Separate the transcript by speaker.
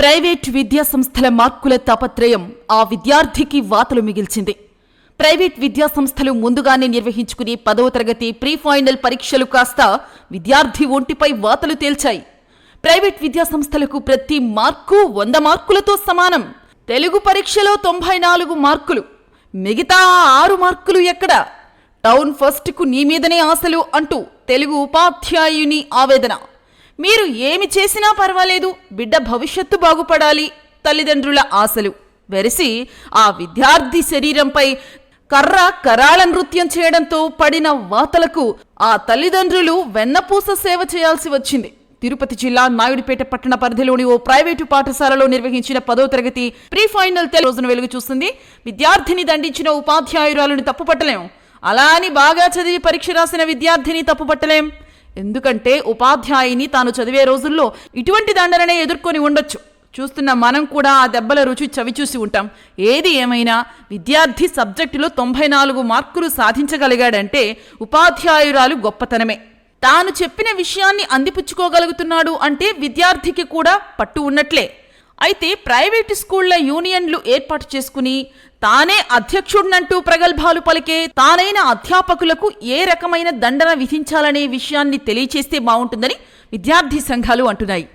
Speaker 1: Private విద్యా సంస్థల మార్కుల తాపత్రయం ఆ విద్యార్థికి వాతలు మిగిల్చింది. ప్రైవేట్ విద్యా సంస్థలు ముందుగానే నిర్వహించుకునే పదవ తరగతి ప్రీ ఫైనల్ పరీక్షలు కాస్త విద్యార్థి ఒంటిపై వాతలు తేల్చాయి. ప్రైవేట్ విద్యా సంస్థలకు ప్రతి మార్కు వంద మార్కులతో సమానం. తెలుగు పరీక్షలో తొంభై నాలుగు మార్కులు. మిగతా ఆరు మార్కులు ఎక్కడా? టౌన్ ఫస్ట్కు నీ మీదనే ఆశలు అంటూ తెలుగు ఉపాధ్యాయుని ఆవేదన. మీరు ఏమి చేసినా పర్వాలేదు బిడ్డ భవిష్యత్తు బాగుపడాలి తల్లిదండ్రుల ఆశలు. వెరిసి ఆ విద్యార్థి శరీరంపై కర్ర కరాళ నృత్యం చేయడంతో పడిన వాతలకు ఆ తల్లిదండ్రులు వెన్నపూస సేవ చేయాల్సి వచ్చింది. తిరుపతి జిల్లా నాయుడుపేట పట్టణ పరిధిలోని ఓ ప్రైవేటు పాఠశాలలో నిర్వహించిన పదో తరగతి ప్రీ ఫైనల్ రోజున వెలుగు చూస్తుంది. విద్యార్థిని దండించిన ఉపాధ్యాయురాలను తప్పుపట్టలేము అలా అని బాగా చదివి పరీక్ష రాసిన విద్యార్థిని తప్పుపట్టలేం. ఎందుకంటే ఉపాధ్యాయుని తాను చదివే రోజుల్లో ఇటువంటి దండననే ఎదుర్కొని ఉండొచ్చు. చూస్తున్న మనం కూడా ఆ దెబ్బల రుచి చవిచూసి ఉంటాం. ఏది ఏమైనా విద్యార్థి సబ్జెక్టులో తొంభై నాలుగు మార్కులు సాధించగలిగాడంటే ఉపాధ్యాయురాలు గొప్పతనమే. తాను చెప్పిన విషయాన్ని అందిపుచ్చుకోగలుగుతున్నాడు అంటే విద్యార్థికి కూడా పట్టు ఉన్నట్లే. అయితే ప్రైవేటు స్కూళ్ళ యూనియన్లు ఏర్పాటు చేసుకుని తానే అధ్యక్షుడినంటూ ప్రగల్భాలు పలికే తానైన అధ్యాపకులకు ఏ రకమైన దండన విధించాలనే విషయాన్ని తెలియచేస్తే బాగుంటుందని విద్యార్థి సంఘాలు అంటున్నాయి.